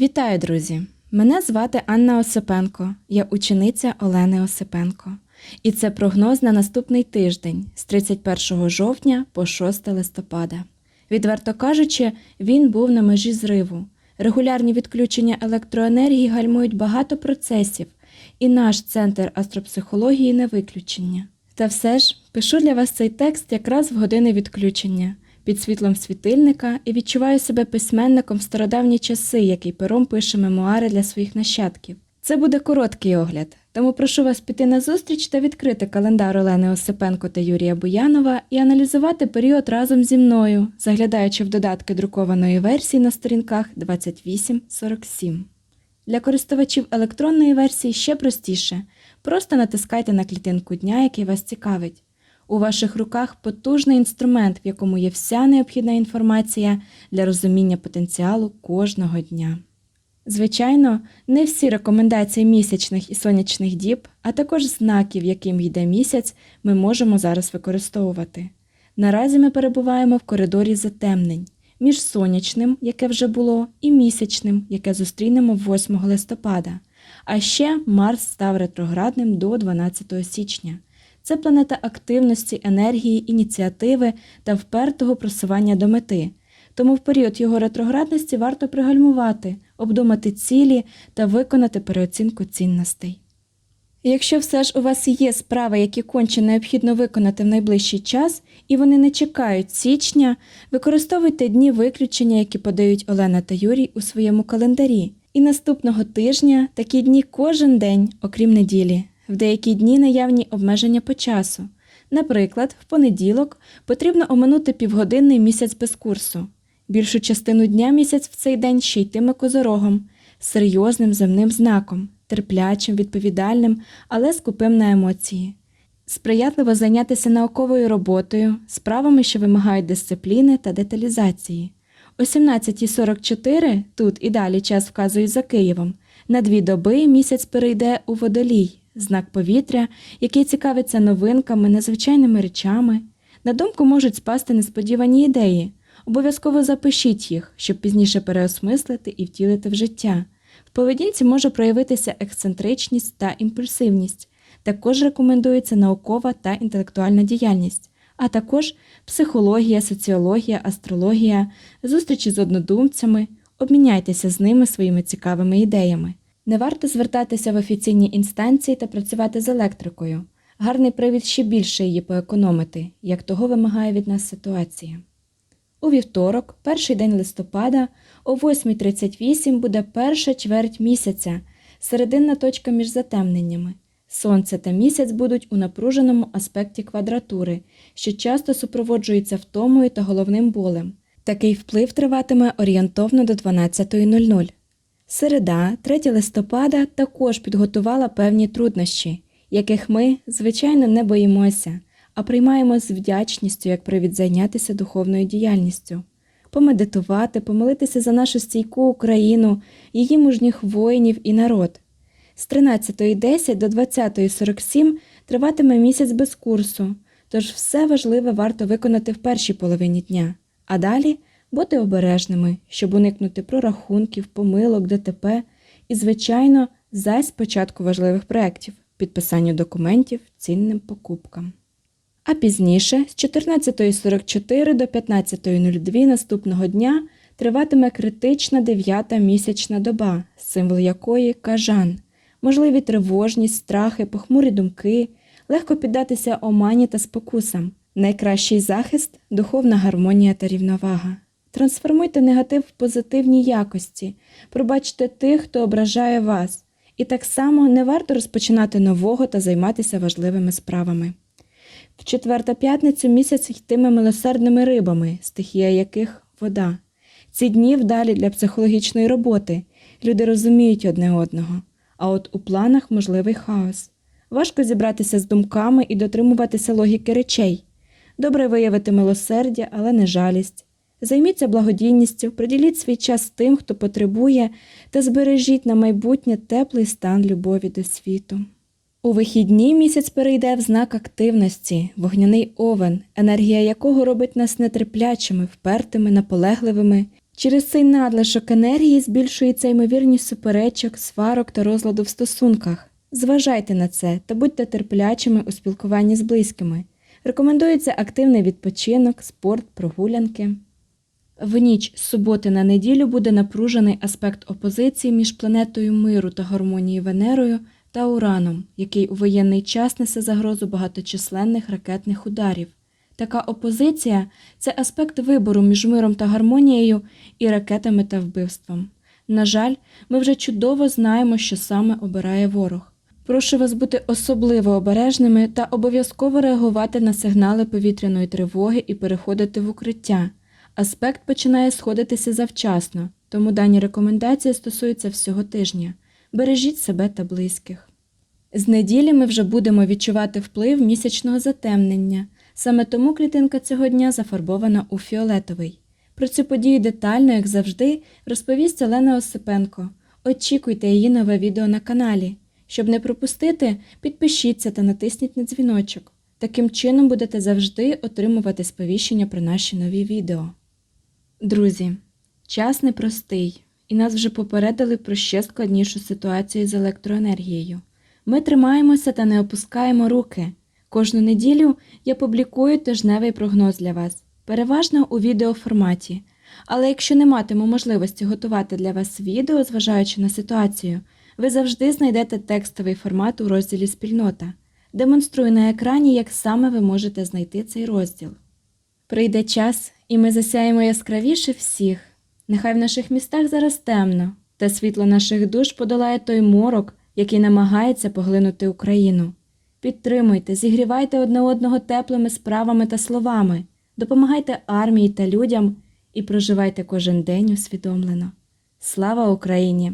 Вітаю, друзі! Мене звати Анна Осипенко, я учениця Олени Осипенко. І це прогноз на наступний тиждень з 31 жовтня по 6 листопада. Відверто кажучи, він був на межі зриву. Регулярні відключення електроенергії гальмують багато процесів, і наш центр астропсихології не виключення. Та все ж пишу для вас цей текст якраз в години відключення під світлом світильника і відчуваю себе письменником в стародавні часи, який пером пише мемуари для своїх нащадків. Це буде короткий огляд, тому прошу вас піти на зустріч та відкрити календар Олени Осипенко та Юрія Буянова і аналізувати період разом зі мною, заглядаючи в додатки друкованої версії на сторінках 28-47. Для користувачів електронної версії ще простіше. Просто натискайте на клітинку дня, який вас цікавить. У ваших руках потужний інструмент, в якому є вся необхідна інформація для розуміння потенціалу кожного дня. Звичайно, не всі рекомендації місячних і сонячних діб, а також знаків, яким йде місяць, ми можемо зараз використовувати. Наразі ми перебуваємо в коридорі затемнень між сонячним, яке вже було, і місячним, яке зустрінемо 8 листопада. А ще Марс став ретроградним до 12 січня. Це планета активності, енергії, ініціативи та впертого просування до мети. Тому в період його ретроградності варто пригальмувати, обдумати цілі та виконати переоцінку цінностей. Якщо все ж у вас є справи, які конче необхідно виконати в найближчий час, і вони не чекають січня, використовуйте дні виключення, які подають Олена та Юрій у своєму календарі. І наступного тижня такі дні кожен день, окрім неділі. В деякі дні наявні обмеження по часу. Наприклад, в понеділок потрібно оминути півгодинний місяць без курсу. Більшу частину дня місяць в цей день ще йтиме козорогом, серйозним земним знаком, терплячим, відповідальним, але скупим на емоції. Сприятливо зайнятися науковою роботою, справами, що вимагають дисципліни та деталізації. О 17.44 тут і далі час вказують за Києвом. На дві доби місяць перейде у водолій, знак повітря, який цікавиться новинками, незвичайними речами. На думку можуть спасти несподівані ідеї. Обов'язково запишіть їх, щоб пізніше переосмислити і втілити в життя. В поведінці може проявитися ексцентричність та імпульсивність. Також рекомендується наукова та інтелектуальна діяльність, а також психологія, соціологія, астрологія, зустрічі з однодумцями, обміняйтеся з ними своїми цікавими ідеями. Не варто звертатися в офіційні інстанції та працювати з електрикою. Гарний привід ще більше її поекономити, як того вимагає від нас ситуація. У вівторок, перший день листопада, о 8.38 буде перша чверть місяця, серединна точка між затемненнями. Сонце та місяць будуть у напруженому аспекті квадратури, що часто супроводжується втомою та головним болем. Такий вплив триватиме орієнтовно до 12.00. Середа, 3 листопада, також підготувала певні труднощі, яких ми, звичайно, не боїмося, а приймаємо з вдячністю як привід зайнятися духовною діяльністю, помедитувати, помолитися за нашу стійку Україну, її мужніх воїнів і народ. З 13.10 до 20.47 триватиме місяць без курсу, тож все важливе варто виконати в першій половині дня, а далі бути обережними, щоб уникнути прорахунків, помилок, ДТП і, звичайно, зась початку важливих проєктів, підписанню документів, цінним покупкам. А пізніше, з 14.44 до 15.02 наступного дня триватиме критична дев'ята місячна доба, символ якої кажан, можливі тривожність, страхи, похмурі думки, легко піддатися омані та спокусам. Найкращий захист духовна гармонія та рівновага. Трансформуйте негатив в позитивні якості, пробачте тих, хто ображає вас, і так само не варто розпочинати нового та займатися важливими справами. В четвер та п'ятницю місяць йтиме милосердними рибами, стихія яких вода. Ці дні вдалі для психологічної роботи. Люди розуміють одне одного, а от у планах можливий хаос. Важко зібратися з думками і дотримуватися логіки речей. Добре виявити милосердя, але не жалість. Займіться благодійністю, приділіть свій час тим, хто потребує, та збережіть на майбутнє теплий стан любові до світу. У вихідні місяць перейде в знак активності, вогняний овен, енергія якого робить нас нетерплячими, впертими, наполегливими Через цей надлишок енергії збільшується ймовірність суперечок, сварок та розладу в стосунках. Зважайте на це та будьте терплячими у спілкуванні з близькими. Рекомендується активний відпочинок, спорт, прогулянки. В ніч з суботи на неділю буде напружений аспект опозиції між планетою миру та гармонії Венерою та Ураном, який у воєнний час несе загрозу багаточисленних ракетних ударів. Така опозиція це аспект вибору між миром та гармонією і ракетами та вбивством. На жаль, ми вже чудово знаємо, що саме обирає ворог. Прошу вас бути особливо обережними та обов'язково реагувати на сигнали повітряної тривоги і переходити в укриття. Аспект починає сходитися завчасно, тому дані рекомендації стосуються всього тижня. Бережіть себе та близьких. З неділі ми вже будемо відчувати вплив місячного затемнення. Саме тому клітинка цього дня зафарбована у фіолетовий. Про цю подію детально, як завжди, розповість Олена Осипенко. Очікуйте її нове відео на каналі. Щоб не пропустити, підпишіться та натисніть на дзвіночок. Таким чином будете завжди отримувати сповіщення про наші нові відео. Друзі, час непростий, і нас вже попередили про ще складнішу ситуацію з електроенергією. Ми тримаємося та не опускаємо руки. Кожну неділю я публікую тижневий прогноз для вас, переважно у відеоформаті. Але якщо не матиму можливості готувати для вас відео, зважаючи на ситуацію, ви завжди знайдете текстовий формат у розділі Спільнота. Демонструю на екрані, як саме ви можете знайти цей розділ. Прийде час, і ми засяємо яскравіше всіх. Нехай в наших містах зараз темно, та світло наших душ подолає той морок, який намагається поглинути Україну. Підтримуйте, зігрівайте одне одного теплими справами та словами, допомагайте армії та людям і проживайте кожен день усвідомлено. Слава Україні!